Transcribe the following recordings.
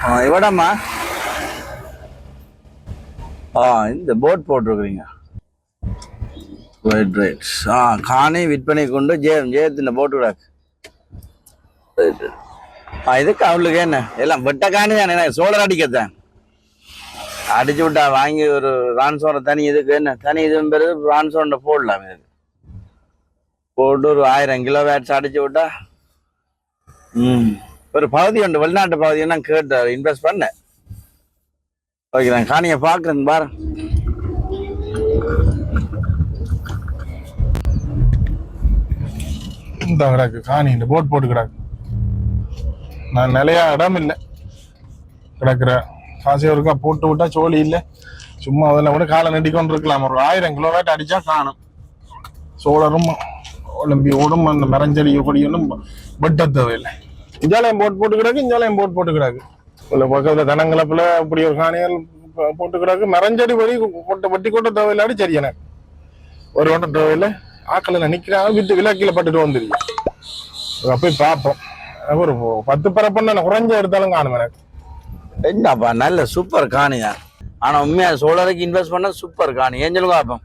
ஆ எவ்வளோம்மா ஆ இந்த போட் போட்டிருக்கிறீங்க. ரைட் ரைட் ஆ காணி விற்பனை கொண்டு ஜெயம் ஜெயத்தின் போட்டு விடாக்கு ஆ இதுக்கு அவளுக்கு என்ன? எல்லாம் வெட்ட காணி தானே என்ன சோழர் அடிக்கத்தான். அடிச்சு விட்டா வாங்கி ஒரு ரான்சோனை தனி இதுக்கு என்ன? தனி இதுவும் பெரு ரான்சோனை போடலாம் இதுக்கு. போட்டு ஒரு ஆயிரம் கிலோ வேட்ஸ் அடிச்சு விட்டா ம். ஒரு பகுதி உண்டு வெளிநாட்டு பகுதியை நான் கேட்டு இன்வெஸ்ட் பண்ணேன் ஓகே நான் காணியை பார்க்குறேங்க பாரு. இந்த கிடக்கு காணி இந்த போட் போட்டு கிடக்கு. நான் நிலையா இடம் இல்லை. கிடக்குற காசு ஒருக்கா போட்டு விட்டா சோழி இல்லை. சும்மா அதில் கூட காலை நட்டிக்கொண்டு இருக்கலாம். ஒரு ஆயிரம் கிலோவாட் அடிச்சா காணும். சோழரும் ஒலிம்பி ஓடும் அந்த மரஞ்செடி கொடியும் வெட்ட தேவையில்லை. இஞ்சாலயம் போட் போட்டு கிடக்கு இஞ்சாலயம் போட் போட்டு கிடக்கு இல்லை பக்கத்தில் தனங்களப்பில் இப்படி ஒரு காணிகள் போ- போட்டு கிடக்கு மரஞ்செடி வழி கொட்ட வட்டி கொட்ட தேவையில்லாடி சரி எனக்கு ஒரு வட்டம் தேவையில்லை. ஆக்களில் நிற்கிறாங்க வித்து விலக்கில் பட்டுட்டு வந்துருக்கு போய் பார்ப்போம் ஒரு பத்து பரப்புன்னு குறைஞ்ச எடுத்தாலும் காணும் எனக்கு. என்னப்பா நல்ல சூப்பர் காணியா? ஆனால் உண்மையாக சோழருக்கு இன்வெஸ்ட் பண்ணால் சூப்பர் காணி. ஏன் சொல்லுங்க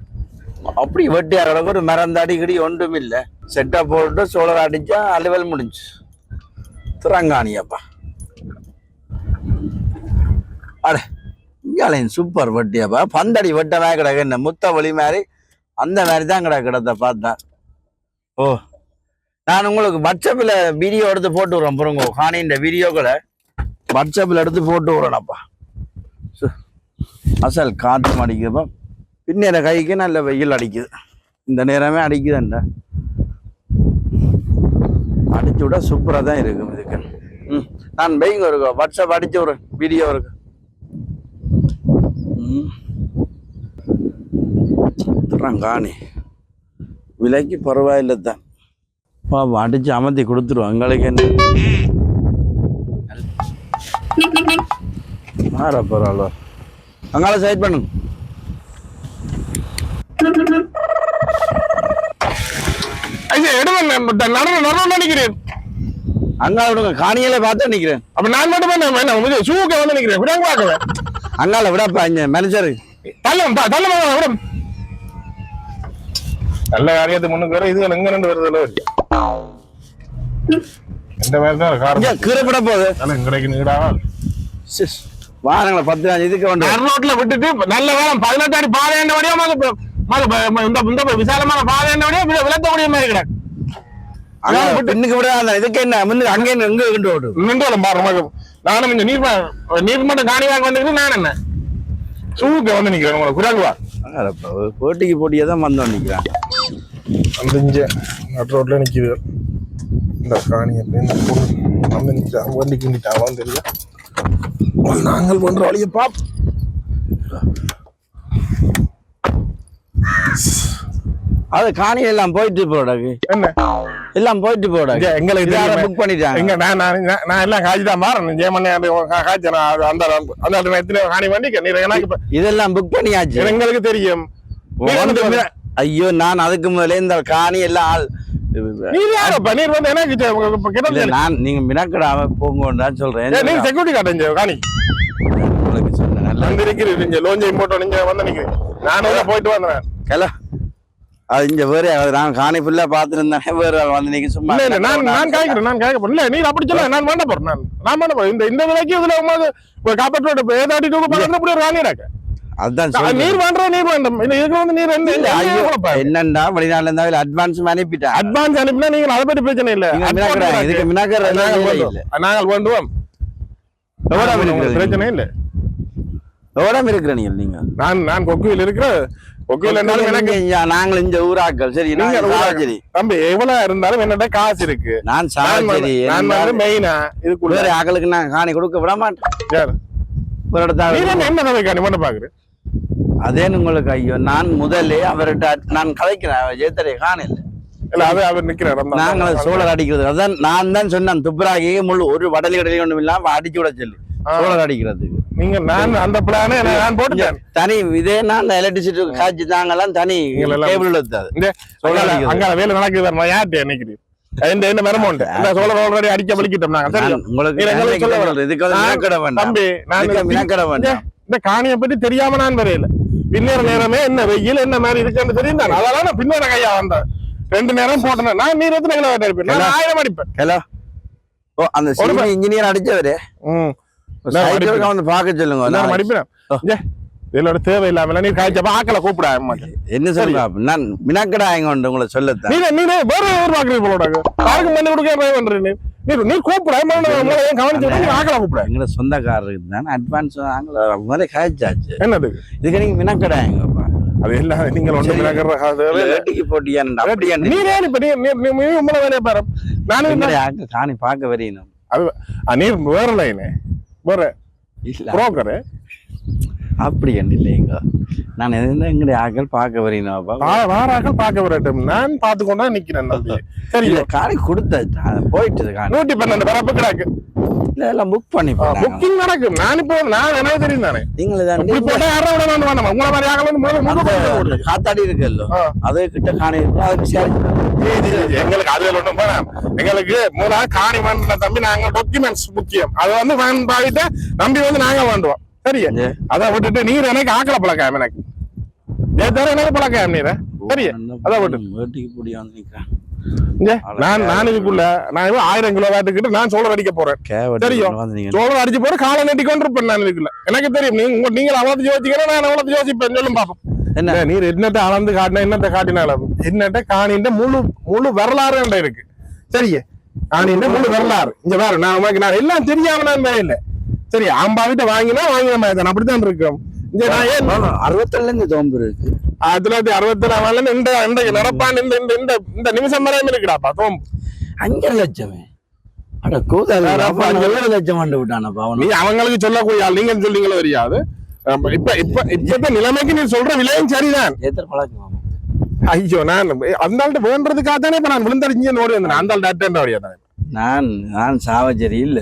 அப்படி வெட்டி அளவுக்கு ஒரு மறந்த அடிக்கடி ஒன்றும் இல்லை செட்டா போட்டு சோழர் அடித்தா அலுவல் முடிஞ்சு திறங்காணியப்பா அட இங்காலையும் சூப்பர் வெட்டியாப்பா பந்தடி வெட்டவே கிடக்கு இந்த முத்த வழி மாதிரி அந்த மாதிரி தான் கிடக்கு கிடத்த பார்த்தா ஓ நான் உங்களுக்கு வாட்ஸ்அப்பில் வீடியோ எடுத்து போட்டு விட்றேன் பாருங்க இந்த வீடியோக்களை வாட்ஸ்அப்பில் எடுத்து போட்டு விட்றேனப்பா சு, அசல் காற்று அடிக்குதுப்பா பின்னேற கைக்கு நல்ல வெயில் அடிக்குது இந்த நேரமே அடிக்குதுண்ட அடிச்சு விட சூப்பராக தான் இருக்கும் இதுக்கு. ம் நான் பெய்ங்க ஒரு வாட்ஸ்அப் அடிச்சு ஒரு வீடியோ இருக்கு. ம். காணி. விலைக்கு பரவாயில்லை தான். பாப்பா அடிச்சு அமர்த்தி கொடுத்துருவோம். எங்களுக்கு என்ன? மாற பரவாயில்ல அங்கால சைட் பண்ணுங்க. நடன நடனம் நினைக்கிறேன். அங்கால விடுங்க காணியில பார்த்து நிக்கிறேன். அப்ப நான் மட்டும் என்ன ஷூக்க வந்து நிக்கிறேன். விடாங்க பார்க்குவேன் அங்கால விடப்பா இங்க மேனேஜர் தள்ளும் தள்ள விடும் நல்ல காரியத்தை முன்னுக்கு வர இது எங்க ரெண்டு வருதுல இந்த மாதிரி தான் காரணம். கீரைப்பட போகுது. அதனால இங்கடைக்கு நீடாவா சிஸ், வாருங்களே பத்து அஞ்சு இதுக்கு வந்து ரோட்ல விட்டுட்டு நல்ல வேலை பதினெட்டு அடி பாதையான வழியா மது மது இந்த இந்த விசாலமான பாதையான வழியா விளக்க முடிய மாதிரி அங்கால பின்னுக்கு விட அந்த இதுக்கு என்ன? முன்னுக்கு அங்கே எங்க கொண்டு ஓடு. நின்றோம் பாருங்க நானும் இந்த நீர் நீர்மட்டம் காணி வாங்க வந்துக்கிட்டு நான் என்ன? சூக்க வந்து நிக்கிறேன் உங்களை ஒரு போட்டிக்கு போட்டியே தான் வந்து நிக்கிறான். அந்த இஞ்ச நட் ரோட்ல நிக்குது. இந்த காணி அப்படின்னு வந்து நிக்கிறா வண்டி கிண்டிட்டாவான்னு தெரியல நாங்கள் பண்ற வழியை பாப் அது காணி எல்லாம் போயிட்டு போடாக்கு. என்ன? எல்லாம் போயிட்டு இங்க எங்களுக்கு. புக் பண்ணிட்டாங்க. எங்க நான் நான் எல்லாம் காய்ச்சி தான் மாறேன் ஜெயமண்ணே காய்ச்சி நான் அந்த அந்த எத்தனை காணி நீ எனக்கு இதெல்லாம் புக் பண்ணியாச்சு. எங்களுக்கு தெரியும். ஐயோ நான் அதுக்கு முதல்ல இந்த காணி எல்லாம் நீர் வந்து எனக்கு நான் நீங்க மினக்கடாம போங்கன்னு சொல்றேன். நீங்க செக்யூரிட்டி காட்டுங்க காணி. உங்களுக்கு சொன்னேன். நல்லா நீங்க லோஞ்சை போட்டோ நீங்க வந்து நிக்கிறீங்க. நானும் போயிட்டு வந்தேன். கல அது இங்க வேற நான் காணி ஃபுல்லா பாத்துருந்தேன் வேற வந்து நீங்க சும்மா இல்ல நான் நான் காய்க்கிறேன் நான் காய்க்க போறேன் இல்ல நீர் அப்படி சொல்ல நான் வேண்ட போறேன் நான் நான் வேண்ட போறேன். இந்த இந்த விலைக்கு இதுல உங்க ஒரு காப்பட் ரோடு ஏதாட்டி டூ பக்கத்துல இப்படி ஒரு ஆ, சொல்றேன். நீர் வேண்டாம் நீர் வேண்டாம் இல்ல இதுக்கு வந்து நீர் ஐயோ என்னண்டா வெளிநாட்டுல இருந்தா அட்வான்ஸ் அனுப்பிட்டாங்க அட்வான்ஸ் அனுப்பினா நீங்க அதை பத்தி பிரச்சனை இல்ல. இதுக்கு மினாக்கடா அது நாங்கள் வேண்டுவோம். பிரச்சனை இல்ல. எவ்வளவு இருக்கிற நீங்க நீங்க? நான் நான் கொக்குவில் இருக்கிற நாங்கள் இந்த ஊராக்கள். சரி. சாவச்சேரி தம்பி எவ்வளவு இருந்தாலும் என்னட்ட காசு இருக்கு. நான் வந்து- நான் மெயினா இதுக்குள்ள. வேற ஆக்களுக்கு நான் காணி கொடுக்க விட மாட்டேன்? ஒரு நீ இடத்த என்ன என்ன சபை காணி? மட்டும் பாக்குற அதே உங்களுக்கு ஐயோ நான் முதல்ல அவர்கிட்ட நான் கதைக்கிறேன் ஜெயத்தரை காணல நாங்கள் சோழர் அடிக்கிறது. அதான் நான் தான் சொன்னேன். துப்புராகி முள்ளு. ஒரு வடலி கடலி ஒன்றும் இல்லாம அடிச்சு விட சொல்லி. ஆ. சோழர் அடிக்கிறதுக்கு. நீங்க நான் அந்த பிளானே நான் போட்டுட்டேன். தனி இதே நான் எலக்ட்ரிசிட்டி காய்ச்சி தாங்கலாம் தனி கேபிள் எடுத்தாது இந்த அடிக்கிறது. அங்கால வேலை நடக்குது நான் யார்கிட்ட நினைக்கிறேன் இந்த என்ன மரமோண்டு இந்த சோழர் ஆல்ரெடி அடிக்க வலிக்கிட்டோம் நாங்க சரி உங்களுக்கு நீ சொல்ல சொல்றேன். இதுக்கு மெனக்கெட வேண்டாம். தம்பி நான் இந்த- மெனக்கெட வேண்டாம். இந்த காணியை பத்தி தெரியாம நான் வரையில பின்னேற நேரமே என்ன வெயில் என்ன மாதிரி இருக்குன்னு தெரியும் தான். அதெல்லாம் நான் பின்னேற கையா வந்தேன். ரெண்டு நேரம் போட்டேன். நான் நீர் எத்தனை கிலோ அடிப்பேன். நான் ஆயிரம் அடிப்பேன். ஹலோ. ஓ அந்த இன்ஜினியர் அடிச்சவரு? ம். வந்து பார்க்க சொல்லுங்க. ஏ, இதோட தேவை இல்லாம நீர் காய்ச்சப்ப ஆக்கல கூப்பிட என்ன சொல்றா? நான் மினாக்கடா எங்க உண்டு? உங்களை சொல்லத்தான். நீ நீ வேற ஒரு பாக்குறது போலோட யாருக்கு மண்ணு கொடுக்க பண்றேன் நீ? நீ நீ கூப்பிட ஏன் கவனிச்சு நீ ஆக்கல கூப்பிட. எங்களை சொந்தக்காரருக்கு தான் அட்வான்ஸ் வாங்கல முதல்ல காய்ச்சாச்சு. என்னது? இதுக்கு நீங்க மினாக்கடா அது எல்லாம் நீங்கள் ஒன்று இல்ல, வேட்டிக்கு போட்டியான்னு அப்படியா? நீ நீ நீ- நீ நீ உங்களை வேலையை பாரு. நானும் காணி பார்க்க வரையணும் அது ஆ, நீ வேற லைனு வேற இல்ல புரோக்கரு அப்படி என்ன இல்லைங்க. நான் எதுனா எங்களுடைய ஆக்கள் பார்க்க வரையணும்ப்பா வாராக்கள் பார்க்க வரட்டும். நான் பார்த்து கொண்டா நிக்கிறேன் சரி. இல்ல காணி கொடுத்தாச்சு அது போயிட்டு நூத்தி பன்னெண்டு பரப்பு கிடக்கு. இல்ல எல்லாம் புக் பண்ணி போனாங்க. புக்கிங் நடக்கும். நான் இப்போ நான் எனக்கு தெரியும் தானே? நீங்களே தான் இப்படி போட்டா யாரும் விட வேண்டாம் வேண்டாம் உங்களை மாதிரி ஆகலாம் முதல்ல. காத்தாடி இருக்குல்ல. அது கிட்ட காணி அதுக்கு ஜி, எங்களுக்கு அதுல ஒண்ணும் வேணாம். எங்களுக்கு மூணாவது காணி வேண்டாம் தம்பி நாங்க டாக்குமெண்ட்ஸ் முக்கியம். அதை வந்து வேன் பாவிட்டு நம்பி வந்து நாங்க வேண்டுவோம் சரியா ஏ. அதை விட்டுட்டு நீர் எனக்கு ஆக்கல பழக்கம் எனக்கு. ஏ தவிர எனக்கு பழக்கம் நீர் சரியா அதான் விட்டு. வேட்டிக்கு பொடி வந்து நிக்கிறேன் இங்க, நான் நான் இதுக்குள்ள நான் ஆயிரம் கிலோ வாட்டுக்கிட்டு நான் சோளம் அடிக்க போறேன். தெரியும். நீங்க. சோளம் அடிச்சு போற காலை நெட்டி கொண்டு இருப்பேன் நான் இதுக்குள்ள. எனக்கு தெரியும். நீங்க நீங்கள் அவ்வளவு யோசிக்கிறேன் நான் அவ்வளவு யோசிப்பேன். சொல்லும் பாப்போம். என்ன? நீர் என்னத்தை அளந்து காட்டினா என்னத்தை காட்டினாலும். என்னட்ட காணின்ற முழு முழு வரலாறு இருக்கு. சரியே காணின்ற முழு வரலாறு. இங்க பாரு நான் உனக்கு நான் எல்லாம் தெரியாம நான் இல்ல. சரி ஆம்பாவிட்ட வாங்கினா வாங்கின மாதிரி தான். அப்படித்தான் இருக்கும். அறுபத்தேழுல இருந்து தோம்பு இருக்கு. ஆயிரத்தி தொள்ளாயிரத்தி அறுபத்தி நாலுல இந்த இந்த நடப்பான் இந்த இந்த இந்த இந்த நிமிஷம் வரையும் இருக்குடாப்பா தோம் அஞ்சரை லட்சமே. அட கூதல் அஞ்சு ஏழு லட்சம் வந்து விட்டானப்பா நீ அவங்களுக்கு சொல்லக்கூடிய ஆள் நீங்க சொல்றீங்களோ தெரியாது. இப்ப இப்ப இப்ப நிலைமைக்கு நீ சொல்ற விலையும் சரிதான். எத்தனை பழக்கம் ஐயோ நான் அந்த ஆள்கிட்ட வேண்டதுக்காக தானே இப்ப நான் விழுந்தடிஞ்சு ஓடி வந்தேன். அந்த ஆள் ஓடியா தானே? நான் நான் சாவச்சேரி இல்ல?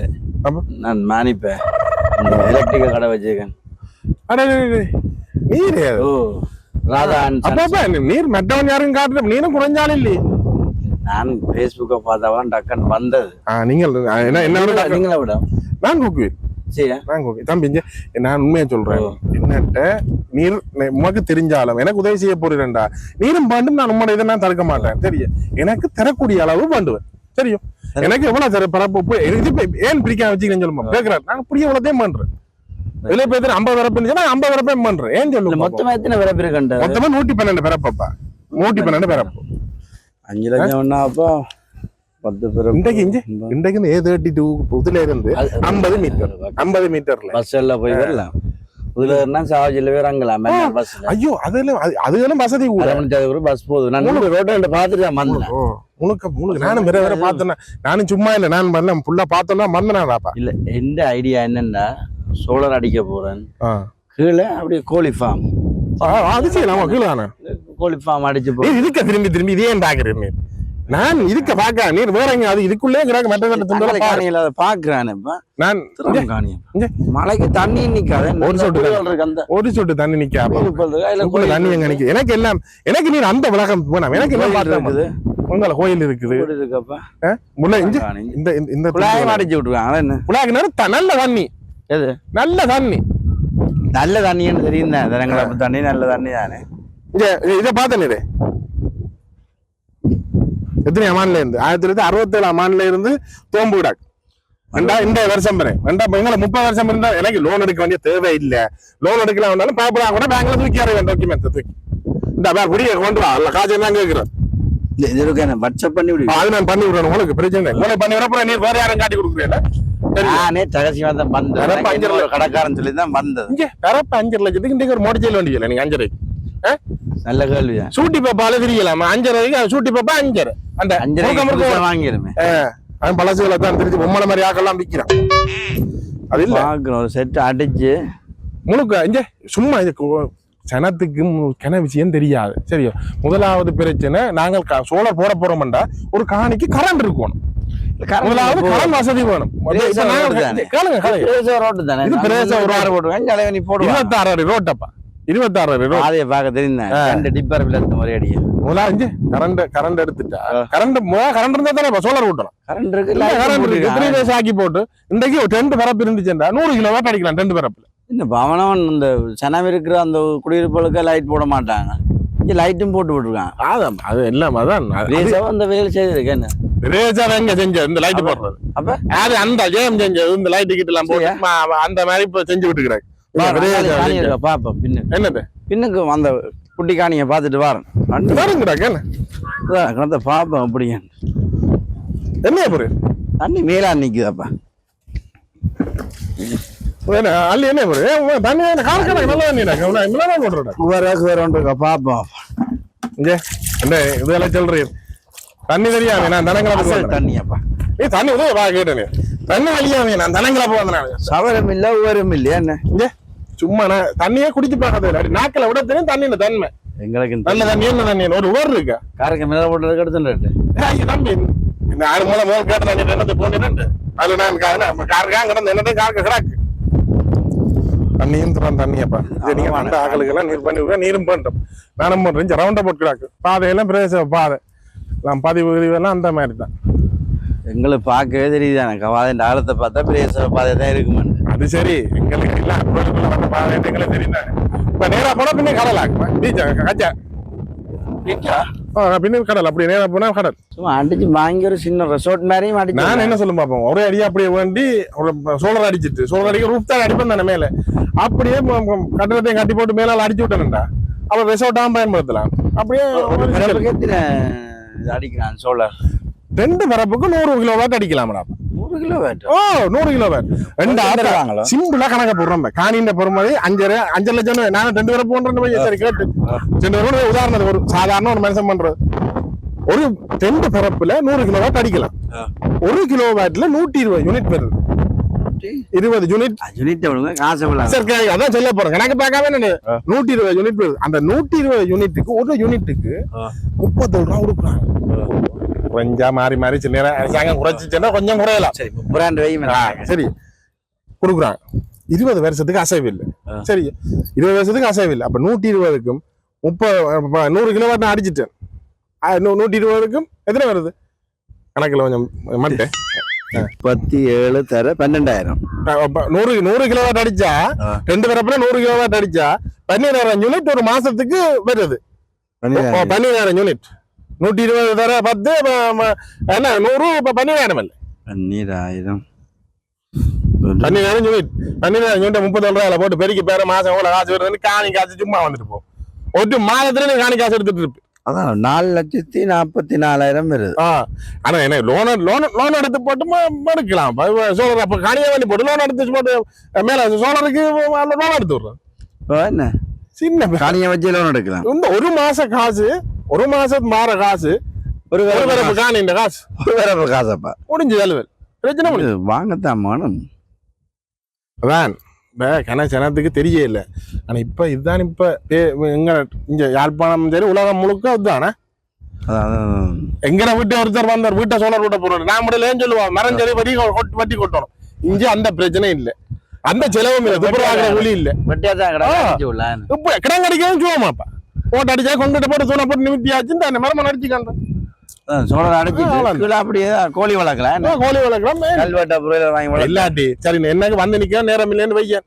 நான் மானிப்பேன். எலக்ட்ரிக்கல் கடை வச்சிருக்கேன். நீர் ஓ ராதா நீர் மற்றவன் யாரும் காட்டுற நீரும் குறைஞ்சாலும் இல்லையே. நான் பேஸ்புக்கை பார்த்தவன் டக்குன்னு வந்தது. நீங்கள் ஆ, என்ன விட நீங்களா- விட? நான் கூக்குவேன் சரி நான் கூக்குவேன் தம்பி நான் உண்மையை சொல்றேன். என்னட்ட நீர் உமக்கு தெரிஞ்சாலும் எனக்கு உதவி செய்ய போறேன்டா நீரும் பாண்டும் நான் உம்மோட இதை நான் தடுக்க மாட்டேன். தெரியும் எனக்கு தரக்கூடிய அளவு பண்ணுவேன் தெரியும். எனக்கு எவ்வளவு தர பரப்பு இப்ப ஏன் பிரிக்காம வச்சுக்கிறேன்னு சொல்லுமா? கேட்கிறேன் நான் புரிய எவ்வளவுதையும் பண்றேன் வெளியே போய் ஐம்பது வரப்பு நான் ஐம்பது வரப்பையும் பண்றேன் ஏன் சொல்லுங்க மொத்தமா எத்தனை பேரை பேர் கண்ட மொத்தமா நூத்தி பன்னெண்டு பிறப்பப்பா நூத்தி பன்னெண்டு பிறப்பு அஞ்சு லட்சம்னா அப்போ பத்து பேர். இன்றைக்கு இங்க இன்றைக்கு ஏ தேர்ட்டி டூ இதுல இருந்து ஐம்பது மீட்டர். ஐம்பது மீட்டர்ல. பஸ்ல போய் வரலாம். இதுல இருந்தா போய் இறங்கலாம். பஸ்ல. ஐயோ அதுல அது- அதுகளும் வசதி கூட. பஸ் போகுது. நான் ரோட்டை பார்த்துட்டு தான் வந்தேன். முழுக்க முழுக்க நானும் வேற வேற பார்த்தேன் நானும் சும்மா இல்ல நான் பண்ண ஃபுல்லா பார்த்தோம்னா மந்தனாடாப்பா இல்ல எந்த ஐடியா என்னன்னா சோலார் அடிக்க போறேன். ஆ. கீழே அப்படியே கோழி ஃபார்ம் அது செய்யலாம் கீழே தானே? கோழி ஃபார்ம் அடிச்சு போ இதுக்க திரும்பி திரும்பி இதே பாக்குறேன் நான் இதுக்க பாக்க நீர் வேற எங்க அது இதுக்குள்ளே கிடக்கு. மற்ற கட்ட துண்டல காணியில அதை பாக்குறேன் இப்ப. நான் காணியம். மலைக்கு தண்ணி நிக்காது. ஒரு சொட்டு ஒரு சொட்டு தண்ணி. அதுல இதுக்குள்ள தண்ணி எங்க நிக்க? எனக்கு எல்லாம் எனக்கு நீர் அந்த உலகம் வேணாம் எனக்கு என்ன கோயில் பார்த்தா உங்கள கோயில் இருக்குது. இந்த இந்த- குழாயம் அடிச்சு விட்டுருக்காங்க. என்ன? குழாய்க்கு நல்ல தண்ணி. எது? நல்ல தண்ணி. நல்ல தண்ணின்னு தெரியும் தான் தண்ணி நல்ல தண்ணி தானே இதை பார்த்த நீரு. எத்தனை அமான்ல இருந்து? ஆயிரத்தி தொள்ளாயிரத்தி அறுபத்தி ஏழு அமான்ல இருந்து தோம்பு விடாக். ரெண்டா இந்த வருஷம் பெறேன் ரெண்டா எங்களை முப்பது வருஷம் இருந்தா எனக்கு லோன் எடுக்க வேண்டிய தேவை இல்ல. லோன் எடுக்கலாம் வேண்டாலும் பயப்படா கூட பேங்க்ல தூக்கி அறிவேன் டாக்குமெண்ட் தூக்கி. இந்த பேர் குடிய கொண்டு வா. அல்ல காசு தான் கேட்கிறேன் என்ன வாட்ஸ்அப் பண்ணி விடு. அது நான் பண்ணி விடுறேன். உங்களுக்கு பிரச்சனை இல்லை. உங்களை பண்ணி விடுறப்ப நீ வேற யாரும் காட்டி கொடுக்குறீங்க சரி. நானே தகசியமா தான் வந்தேன். கடைக்காரன் சொல்லி தான் வந்தது இங்க வரப்ப அஞ்சரை லட்சத்துக்கு இன்றைக்கு ஒரு மோட்டர் வேண்டியதில்லை நீங்க அஞ்சரை. நல்ல கேள்வியா? சூட்டி பாப்பால தெரியலாமா? அஞ்சரை வரைக்கும் சூட்டி பாப்பா அஞ்சரை. அந்த வாங்கிருமே அவன் பழசுகளை தான் திருச்சி பொம்மலை மாதிரி ஆக்கெல்லாம் விற்கிறான். அது இல்ல. ஒரு செட் அடிச்சு. முழுக்க இங்க சும்மா இது சனத்துக்கு கிண விஷயம் தெரியாது. சரியா? முதலாவது பிரச்சனை நாங்கள் சோலார் போட போறோம்டா ஒரு காணிக்கு கரண்ட் இருக்கணும். முதலாவது கரண்ட் வசதி வேணும். கேளுங்க கேளுங்க. இது பிரேச ரோடு. ஆறு போடுவேன். இருபத்தாறு அடி ரோட்டப்பா. இருபத்தாறு ரூபா பாதையை பார்க்க தெரியுந்தேன் ரெண்டு டிப்பர் விழுத்த ஒரே அடியா முதல்ல அஞ்சு கரண்ட் கரண்ட் எடுத்துட்டா. கரண்ட் முதல்ல கரண்ட் இருந்தா தானே சோலார் ஊட்டலாம் கரண்ட் இருக்கு கரண்ட் இருக்கு. த்ரீ போட்டிருக்கான். டேஸ் ஆக்கி போட்டு இன்றைக்கு ஒரு ரெண்டு பரப்பு இருந்துச்சுண்டா நூறு கிலோ வாட் அடிக்கலாம் ரெண்டு பரப்புல. இந்த பவனம் இந்த சனம் இருக்கிற அந்த குடியிருப்புகளுக்கு லைட் போட மாட்டாங்க. லைட்டும் போட்டு விட்டுருக்கான். அதான் அது எல்லாம் அதான். அந்த வேலை செய்திருக்கேன் ரேஜா எங்க செஞ்ச இந்த லைட் போடுறது. அப்ப? அது அந்த ஜெயம் செஞ்சது? இந்த லைட் கிட்ட எல்லாம் போட்டு அந்த மாதிரி இப்ப செஞ்சு விட்டுக்கிறாங்க. பாப்போம் பின்னுக்கு என்னது? பின்னுக்கு அந்த குட்டி காணியை பார்த்துட்டு வரேன். பாருங்கடா என்ன பாப்போம் அப்படிங்க என்ன பொரு தண்ணி மேலா நல்ல தண்ணி இவ்வளவு போடுறா வேற வேற ஒன்று இருக்கா பாப்போம். இங்க என்ன இதெல்லாம் சொல்றீங்க தண்ணி தெரியாம நான் தனங்களா தண்ணியாப்பா. நீ தண்ணி உதவி வா கேட்டேன். தண்ணி வழியாம நான் தனங்களா போகிறேன் சவரம் இல்ல உவரம் இல்லையா என்ன? இங்க. சும்மா நான் தண்ணியே குடிச்சு அப்படி நாக்கில் விட தெரியும் தண்ணியில தன்மை. எங்களுக்கு நல்ல தண்ணி என்ன தண்ணி? ஒரு ஊர் இருக்கா? காரக்க மேல போட்டு ஏய், தம்பி இந்த ஆறு மூலம் முதல் கேட்டு நான் என்னத்தை போனேன் அதுல நான் காருக்கா கிடந்த என்னத்தை காருக்கு கிடக்கு. தண்ணியும் தரான் தண்ணியப்பா இது நீங்க அந்த ஆக்களுக்கெல்லாம் நீர் பண்ணி விடுங்க நீரும் பண்ணிட்டோம் நானும் பண்றேன் ரவுண்ட போட்டு கிடக்கு. பாதையெல்லாம் பிரதேச பாதை. நான் பதிவு பதிவெல்லாம் அந்த மாதிரி தான். எங்களுக்கு பார்க்கவே தெரியுது. எனக்கு வாதின் ஆழத்தை பார்த்தா பெரிய பாதை தான் இருக்குமான்னு அது சரி. எங்களுக்கு இல்ல. அப்புறம் வந்த பாதை எங்களுக்கு தெரியும் இப்ப நேரா போனா பின்ன கடல்? ஆகுமா பீச்சா கச்சா. ஆ, பின்ன கடல். அப்படி நேரா போனா கடல். சும்மா அடிச்சு வாங்கி ஒரு சின்ன ரெசார்ட் மாதிரியும் அடிச்சு நான் என்ன சொல்லும் பார்ப்போம் ஒரே அடியா அப்படியே வேண்டி ஒரு சோழர் அடிச்சிட்டு. சோழர் அடிக்க ரூப் தான் அடிப்பேன் தானே மேல. அப்படியே கட்டடத்தையும் கட்டி போட்டு மேலால அடிச்சு விட்டேன்டா அப்ப ரெசார்ட்டாம் பயன்படுத்தலாம். அப்படியே அடிக்கிறான் சோலார் ரெண்டு பரப்புக்கு நூறு கிலோ வாட் அடிக்கலாம்டா. நூறு கிலோ வேட்டும் ஓ நூறு கிலோ வாட் ரெண்டு ஆட்டா தருவாங்களோ? சிம்பிளா கணக்க போடுறோம் காணின்ற பொறுமதி அஞ்சரை அஞ்சு லட்சம் நான் ரெண்டு பேரை போன்றேன் சரி கேட்டு ரெண்டு பேரும் உதாரணத்துக்கு ஒரு சாதாரண ஒரு மனுஷன் பண்றது. ஒரு ரெண்டு பரப்புல நூறு கிலோ வாட் அடிக்கலாம். ஒரு கிலோ வாட்ல நூத்தி இருபது யூனிட் வருது. இருபது யூனிட் யூனிட் காசு சரி அதான் சொல்ல போறேன். கணக்கு பார்க்காம. நூத்தி இருபது யூனிட் வருது. அந்த நூத்தி இருபது யூனிட்டுக்கு ஒரு யூனிட்டுக்கு ஆ. முப்பத்தேழு ரூபா கொடுக்குறாங்க. கொஞ்சம் மாறி மாறி சின்ன நேரம் அரசாங்கம் குறைச்சிச்சுன்னா கொஞ்சம் குறையலாம். சரி ஆ, சரி. கொடுக்குறாங்க. இருபது வருஷத்துக்கு அசைவு இல்லை. சரி இருபது வருஷத்துக்கு அசைவு இல்லை அப்ப நூத்தி இருபதுக்கும் முப்பது நூறு கிலோவாட் நான் அடிச்சிட்டேன். ஆ, நூ- நூத்தி இருபதுக்கும் எத்தனை வருது? கணக்குல கொஞ்சம் மட்டேன் முப்பத்தி ஏழு தர பன்னெண்டாயிரம். நூறு நூறு கிலோவாட் அடிச்சா. ரெண்டு பரப்புல நூறு கிலோவாட் அடிச்சா பன்னிரெண்டாயிரம் யூனிட் ஒரு மாசத்துக்கு வருது. பன்னிரெண்டாயிரம். யூனிட் நூத்தி இருபது தர பத்து என்ன நூறு இப்ப பன்னிரெண்டாயிரம் இல்லை பன்னிராயிரம் பன்னிரெண்டாயிரம் யூனிட் பன்னிரெண்டாயிரம் யூனிட் முப்பத்தேழு ரூபாயில போட்டு பெருக்கி பேர மாசம் எவ்வளவு காசு வருதுன்னு காணி காசு சும்மா வந்துட்டு போ ஒரு மாதத்துல நீ காணி காசு எடுத்துட்டு இருப்ப அதான் நாலு லட்சத்தி நாற்பத்தி நாலாயிரம் வருது ஆ ஆனா என்ன லோன் லோன் லோன் எடுத்து போட்டு மறுக்கலாம் சோழர் அப்ப காணியை வண்டி போட்டு லோன் எடுத்து போட்டு மேல சோழருக்கு லோன் எடுத்து விடுறோம் என்ன சின்ன காணியை வச்சு லோன் எடுக்கலாம் இந்த ஒரு மாச காசு ஒரு மாசம் மாற காசு ஒரு பிறப்பு காணி இந்த காசு ஒரு வேற காசப்பா முடிஞ்சு அலுவல் பிரச்சனை முடிஞ்சு வாங்கத்தான் வேணும் அதான் இப்ப கன ஜனத்துக்கு தெரிய இல்லை ஆனா இப்ப இதுதான் இப்ப எங்க இங்க யாழ்ப்பாணம் சரி உலகம் முழுக்க அதான் எங்கட வீட்டு ஒருத்தர் வந்தார் வீட்டை சோழர் வீட்டை போடுறாரு நான் முடியலன்னு சொல்லுவான் மரம் சரி வட்டி வட்டி கொட்டணும் இங்க அந்த பிரச்சனை இல்ல அந்த செலவும் இல்ல துப்புரவாக்கிற ஒளி இல்ல இப்ப கிடம் கடிக்கவும் சுவமாப்பா போட்டு அடிச்சா கொண்டுட்டு போட்டு தூணை போட்டு நிமித்தியாச்சு இந்த மரம நடிச்சுக்காண்ட சோழர் ஆ, அடிச்சு அப்படியே கோழி வளர்க்கலாம்? கோழி வளர்க்கலாம் கல்வெட்டை புரியல வாங்கி இல்லாட்டி சரி என்னக்கு வந்து நிக்க நேரம் இல்லைன்னு வையன்.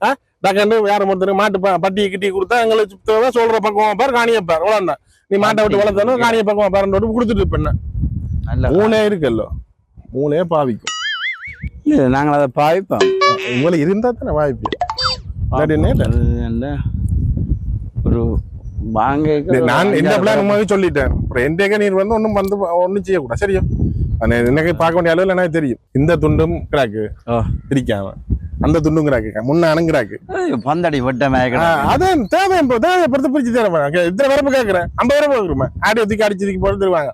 ஆ. டக்கண்டு யார ஒருத்தருக்கு மாட்டு பட்டியை கிட்டி கொடுத்தா எங்களுக்கு தேவை சொல்ற பக்கம் பார் காணிய பார் அவ்வளவுதான். நீ மாட்டை விட்டு வளர்த்தாலும் காணிய பக்கம் பாருன்னு கொடுத்துட்டு இருப்பேன் நல்ல மூளே இருக்குல்ல. மூளையே பாவிக்கும். இல்ல நாங்கள் அதை பாவிப்போம். உங்களை இருந்தா தானே என்ன? ஒரு வாங்க நான் என்ன பிளான் சொல்லிட்டேன். அப்புறம் எந்த நீர் வந்து ஒன்றும் வந்து ஒன்றும் செய்யக்கூடாது. சரியா? எனக்கு பார்க்க வேண்டிய அளவில் எனக்கு தெரியும். இந்த துண்டும் கிராக்கு. பிரிக்காம அந்த துண்டும் கிராக்கு முன்னானும் கிராக்கு பந்தடி வெட்ட அதான் தேவை இப்போ தேவை பொறுத்து பிரிச்சு தரேன் இத்தனை வரப்பு கேட்குறேன் ஐம்பது வரப்பு கேட்குறேன் ஆடி போட்டு தருவாங்க.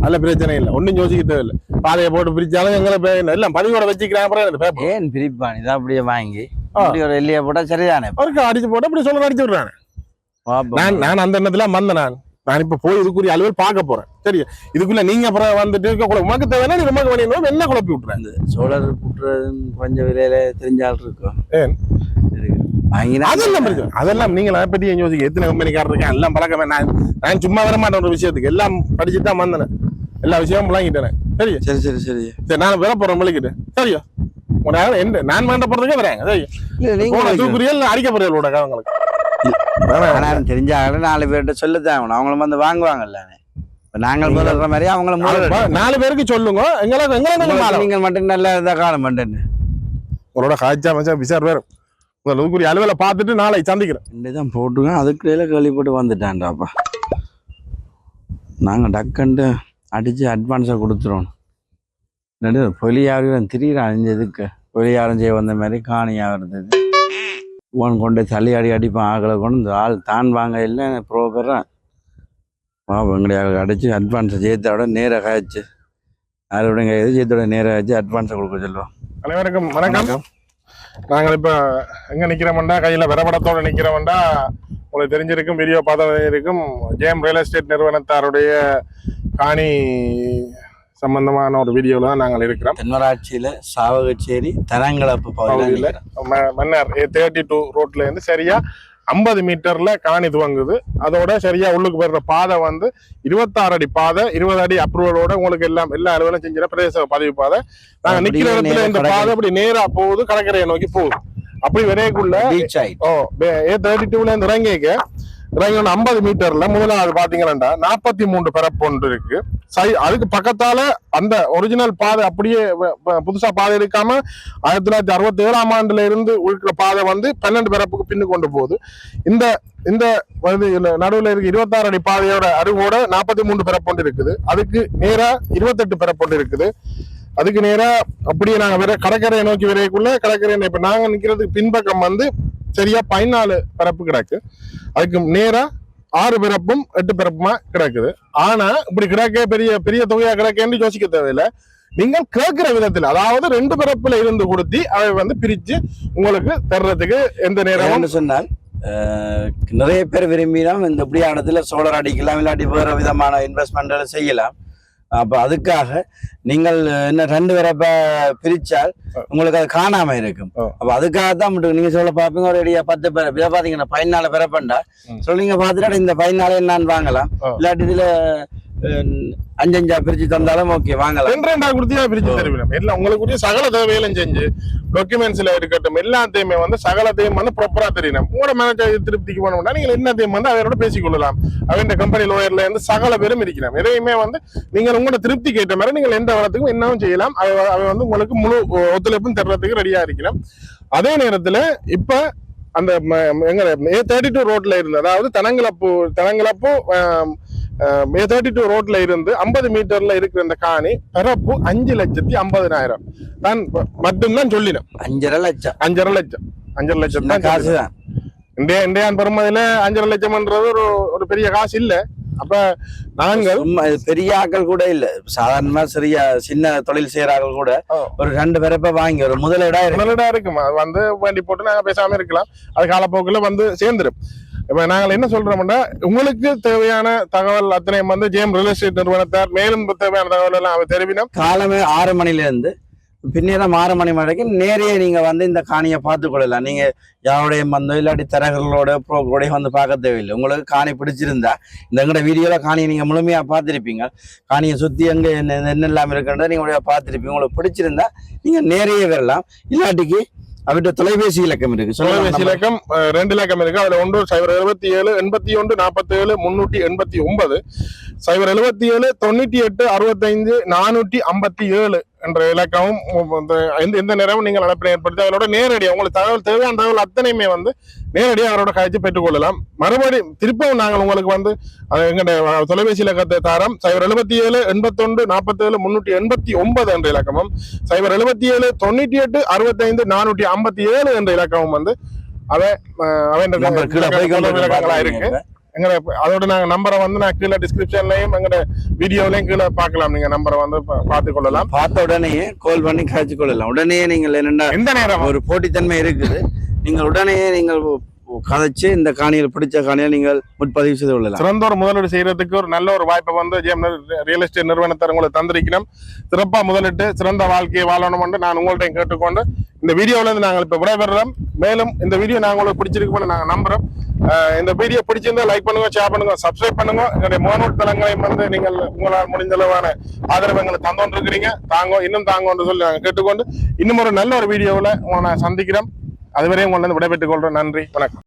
அதில் பிரச்சனை இல்லை. ஒன்றும் யோசிக்க தேவையில்லை. பாதையை போட்டு பிரிச்சாலும் எங்களை பே- இல்லை பதிவோட வச்சுக்கிறேன் அப்புறம் ஏன் பிரிப்பான்? இதை அப்படியே வாங்கி ஒரு எல்லையை போட்டா சரிதானே? அவருக்கு அடிச்சு போட்டு அப்படி சொல்ல அடிச்சு பாப்போம். நான் நான் அந்த எண்ணத்துல வந்தேன் நான். நான் இப்ப போய் இதுக்குரிய அலுவல் பார்க்க போறேன். சரி இதுக்குள்ள நீங்க அப்புறம் வந்துட்டு இருக்க கூட உமக்கு தேவைன்னா நீ உமக்கு வேணும் என்ன குழப்பி விட்டுறேன் சோழர் புட்டுறது கொஞ்சம் விலையில தெரிஞ்ச ஆள் இருக்கும் அதெல்லாம் அதெல்லாம் நீங்க அதை பத்தி யோசிக்க? எத்தனை கம்பெனிக்காரர் இருக்கேன் எல்லாம் பழக்கமே. நான் நான் சும்மா வர மாட்டேன் ஒரு விஷயத்துக்கு. எல்லாம் படிச்சுட்டு தான் வந்தேன். எல்லா விஷயமும் விளங்கிட்டேன் சரி சரி சரி சரி. சரி நான் வர போறேன் விளக்கிட்டு சரியா? உனக்கு என்ன நான் வேண்ட போறதுக்கே வரேன். சரி இல்ல நீங்க போன வைக்கணும். தூக்குறியல் அடிக்க போறீர்கள் உனக்கு அவங்களுக்கு ஆனா தெரிஞ்சாங்க நாலு பேர்கிட்ட சொல்லத்தான் ஆகணும். அவங்களும் வந்து வாங்குவாங்கல்ல நாங்கள் முதல்ற மாதிரி அவங்களும் முதல்ல நாலு- பேருக்கு சொல்லுங்க. எங்களை மாறும். நீங்கள் மட்டும் நல்லா இருந்தா காலம் பண்ணு உங்களோட காய்ச்சா மச்சா விசார் வேறு. உங்க தூக்குரிய அலுவலை பார்த்துட்டு நாளை சந்திக்கிறேன். தான் போட்டுங்க. அதுக்குள்ள கேள்விப்பட்டு வந்துட்டான்டாப்பா. நாங்கள் டக்குன்ட்டு அடிச்சு அட்வான்ஸாக கொடுத்துருவோம் நடு பொலியாரம் திடீர் அழிஞ்சதுக்கு. பொலியாரம் செய்ய வந்த மாதிரி காணியாக இருந்தது ஓன் கொண்டு தள்ளி அடி அடிப்பான். ஆக்களை கொண்டு இந்த ஆள் தான் வாங்க இல்லை ப்ரோக்கராக வா எங்கடைய அடிச்சு அட்வான்ஸை சேர்த்தோட நேராக காய்ச்சி. அதோட எது சேர்த்தோட நேராக காய்ச்சி அட்வான்ஸை கொடுக்க சொல்லுவோம். அனைவருக்கும் வணக்கம். நாங்கள் இப்ப எங்க நிக்கிறோம்டா கையில விரபடத்தோட நிக்கிறோம்டா உங்களுக்கு தெரிஞ்சிருக்கும் வீடியோ பார்த்த இருக்கும் ஜேம் ரியல் எஸ்டேட் நிறுவனத்தாருடைய காணி சம்பந்தமான ஒரு வீடியோல தான் நாங்கள் இருக்கிறோம். தென்மராட்சியில் சாவகச்சேரி தரங்களப்பு பகுதியில மன்னர் தேர்ட்டி டூ ரோட்ல இருந்து சரியா ஐம்பது மீட்டர்ல காணி துவங்குது அதோட சரியா உள்ளுக்கு வர்ற பாதை வந்து இருபத்தாறு அடி பாதை இருபது அடி அப்ரூவலோட உங்களுக்கு எல்லாம் எல்லா அலுவலும் செஞ்சிட பிரதேச பதிவு பாதை நாங்க நிக்கிற இடத்துல இந்த. பாதை அப்படி நேரா போகுது கடற்கரையை நோக்கி போகுது. அப்படி ஓ ஏ தேர்ட்டி டூல இருந்து இறங்கிக்க இறங்கி ஐம்பது மீட்டர்ல முதலாவது பாத்தீங்கன்னா நாற்பத்தி மூன்று பிறப்பு ஒன்று இருக்கு. சை அதுக்கு பக்கத்தால அந்த ஒரிஜினல் பாதை அப்படியே வ- புதுசா பாதை இருக்காம ஆயிரத்தி தொள்ளாயிரத்தி அறுபத்தி ஏழாம் ஆண்டுல இருந்து இருக்கிற பாதை வந்து பன்னெண்டு பிறப்புக்கு பின்னு கொண்டு போகுது. இந்த இந்த நடுவில் இருக்க இருபத்தாறு அடி பாதையோட அருகோட நாற்பத்தி மூன்று பிறப்பொண்டு இருக்குது. அதுக்கு நேரா இருபத்தெட்டு பிறப்பொண்டு இருக்குது. அதுக்கு நேரா அப்படியே நாங்க வேற கடற்கரையை நோக்கி வரையக்குள்ள கடற்கரை இப்ப நாங்க நிக்கிறதுக்கு பின்பக்கம் வந்து சரியா பதினாலு பிறப்பு கிடக்கு. அதுக்கு நேரா ஆறு பிறப்பும் எட்டு பிறப்புமா கிடக்குது. ஆனா இப்படி கிடக்க பெரிய பெரிய தொகையா கிடக்கேன்னு யோசிக்க தேவையில்லை. நீங்கள் கேட்கிற விதத்தில் அதாவது ரெண்டு பிறப்புல இருந்து கொடுத்தி அதை வந்து பிரிச்சு உங்களுக்கு தர்றதுக்கு எந்த நேரம் சொன்னால் நிறைய பேர் விரும்பினா இந்த இப்படியான இடத்துல சோழர் அடிக்கலாம் இல்லாட்டி வேறு விதமான இன்வெஸ்ட்மெண்ட்களை செய்யலாம். அப்ப அதுக்காக நீங்கள் என்ன ரெண்டு பேரப்ப பிரிச்சால் உங்களுக்கு அது காணாம இருக்கும். அப்ப அதுக்காக தான் மட்டும் நீங்க சொல்ல பாப்பீங்க ஒரு அடியா பத்து பேர் இதை பாத்தீங்கன்னா பதினாலு பிறப்பண்டா ம். சொல்லிங்க பாத்துட்டு இந்த பதினாலே நான் வாங்கலாம். இல்லாட்டி இதுல அஞ்சஞ்சா பிரிச்சு தந்தாலும் ஓகே வாங்கலாம். ரெண்டு ரெண்டா கொடுத்தியா பிரிச்சு. தருவிடும் எல்லாம் உங்களுக்கு சகல தேவையிலும் செஞ்சு டாக்குமெண்ட்ஸ்ல இருக்கட்டும் எல்லாத்தையுமே வந்து சகலத்தையும் வந்து ப்ராப்பரா தெரியணும். உங்களோட மேனேஜர் திருப்திக்கு போனோம்னா நீங்கள் என்னத்தையும் வந்து அவரோட பேசிக்கொள்ளலாம். அவன் கம்பெனி லோயர்ல இருந்து சகல பேரும் இருக்கிறோம் எதையுமே வந்து நீங்கள் உங்களோட திருப்திக்கு ஏற்ற மாதிரி நீங்கள் எந்த இடத்துக்கும் என்னவும் செய்யலாம். அவ- வந்து உங்களுக்கு முழு ஒத்துழைப்பும் தர்றதுக்கு ரெடியா இருக்கிறோம். அதே நேரத்துல இப்ப அந்த எங்க ஏ தேர்ட்டி டூ ரோட்ல இருந்து அதாவது தனங்களப்பு தனங்களப்பு தேர்ட்டி டூ ரோட்ல இருந்து ஐம்பது மீட்டர்ல இருக்கிற இந்த காணி பரப்பு அஞ்சு லட்சத்தி ஐம்பதினாயிரம். தான் மட்டும்தான் சொல்லினோம் அஞ்சரை லட்சம். அஞ்சரை லட்சம். அஞ்சரை லட்சம் தான் காசு தான் இந்தியா இந்தியான் பெருமதியில அஞ்சரை லட்சம்ன்றது ஒரு ஒரு பெரிய காசு இல்ல. அப்ப நாங்கள் பெரிய ஆட்கள் கூட இல்ல. சாதாரணமா சரியா சின்ன தொழில் செய்யற ஆட்கள் கூட. ஒரு ரெண்டு பேரப்ப வாங்கி ஒரு முதலீடா இருக்கு. முதலீடா இருக்கும்? அது வந்து வேண்டி போட்டு நாங்க பேசாம இருக்கலாம். அது காலப்போக்குல வந்து சேர்ந்துரும். இப்போ நாங்கள் என்ன சொல்றோம்னா உங்களுக்கு தேவையான தகவல் அத்தனையும் வந்து ஜேம் ரியல் எஸ்டேட் நிறுவனத்தார் மேலும் தேவையான தகவல் எல்லாம் அவர் தெரிவினோம் காலமே ஆறு மணிலேருந்து பின்னேரம் ஆறு மணி வரைக்கும் நேரே நீங்கள் வந்து இந்த காணியை பார்த்து கொள்ளலாம். நீங்கள் யாரோடையும் மந்தோ இல்லாட்டி தரகர்களோட ப்ரோக்கரோடய வந்து பார்க்க தேவையில்லை. உங்களுக்கு காணி பிடிச்சிருந்தா இந்த எங்கட வீடியோவில் காணியை நீங்கள் முழுமையாக பார்த்துருப்பீங்க. காணியை சுற்றி எங்கே என்ன என்ன இல்லாமல் இருக்குன்றதை நீங்கள் பார்த்துருப்பீங்க. உங்களுக்கு பிடிச்சிருந்தா நீங்கள் நேரையே வரலாம். இல்லாட்டிக்கு அவர்கிட்ட தொலைபேசி இலக்கம் இருக்கு. தொலைபேசி இலக்கம் ரெண்டு இலக்கம் இருக்கு. அதுல ஒன்று சைபர் எழுபத்தி ஏழு எண்பத்தி ஒன்று நாற்பத்தி ஏழு முன்னூற்றி எண்பத்தி ஒன்பது சைபர் எழுபத்தி ஏழு தொண்ணூற்றி எட்டு அறுபத்தைந்து நானூற்றி ஐம்பத்தி ஏழு என்ற இலக்கமும் எந்த எந்த நேரமும் நீங்கள் அழைப்பினை ஏற்படுத்தி அவரோட நேரடியாக உங்களுக்கு தகவல் தேவையான தகவல் அத்தனையுமே வந்து நேரடியாக அவரோட கழிச்சு பெற்றுக்கொள்ளலாம் மறுபடி திருப்பவும் நாங்கள் உங்களுக்கு வந்து எங்களுடைய தொலைபேசி இலக்கத்தை தாரம். சைபர் எழுபத்தி ஏழு எண்பத்தொன்று நாற்பத்தேழு முன்னூற்றி எண்பத்தி ஒன்பது என்ற இலக்கமும் சைபர் எழுபத்தி ஏழு தொண்ணூற்றி எட்டு அறுபத்தைந்து நானூற்றி ஐம்பத்தி ஏழு என்ற இலக்கமும் வந்து கொண்டு விளக்கங்களா இருக்கு. எங்களை அதோட நாங்க நம்பரை வந்து நான் கீழே டிஸ்கிரிப்ஷன்லயும் எங்களோட வீடியோலயும் கீழே பார்க்கலாம். நீங்க நம்பரை வந்து பா- பார்த்துக் கொள்ளலாம். பார்த்த உடனே கால் பண்ணி காய்ச்சி கொள்ளலாம். உடனே நீங்கள் என்னென்ன எந்த நேரம்? ஒரு போட்டித்தன்மை இருக்குது. நீங்கள் உடனே நீங்கள் கதைச்சு இந்த காணியில் பிடிச்ச காணியை நீங்கள் முன்பதிவு செய்து கொள்ளலாம். சிறந்த ஒரு முதலீடு செய்யறதுக்கு ஒரு நல்ல ஒரு வாய்ப்பை வந்து ஜெயம் ரியல் எஸ்டேட் நிறுவனத்தை உங்களுக்கு தந்திருக்கணும். சிறப்பாக முதலிட்டு சிறந்த வாழ்க்கையை வாழணும் என்று நான் உங்கள்ட்ட கேட்டுக்கொண்டு இந்த வீடியோல இருந்து நாங்கள் இப்போ விடைபெறுறோம். மேலும் இந்த வீடியோ நாங்கள் உங்களுக்கு பிடிச்சிருக்கோம்னு நாங்கள் நம்புறோம். இந்த வீடியோ பிடிச்சிருந்தா லைக் பண்ணுங்க ஷேர் பண்ணுங்க சப்ஸ்கிரைப் பண்ணுங்க. எங்களுடைய முகநூல் தளங்களையும் வந்து நீங்கள் உங்களால் முடிஞ்ச அளவான ஆதரவு எங்களுக்கு தந்தோன்று இருக்கிறீங்க தாங்க இன்னும் தாங்கன்னு சொல்லி நாங்கள் கேட்டுக்கொண்டு இன்னும் ஒரு நல்ல ஒரு வீடியோவில் உங்களை நான் சந்திக்கிறோம். அதுவரையும் கொண்டு வந்து விடைபெற்றுக் கொள்றேன் நன்றி. வணக்கம்.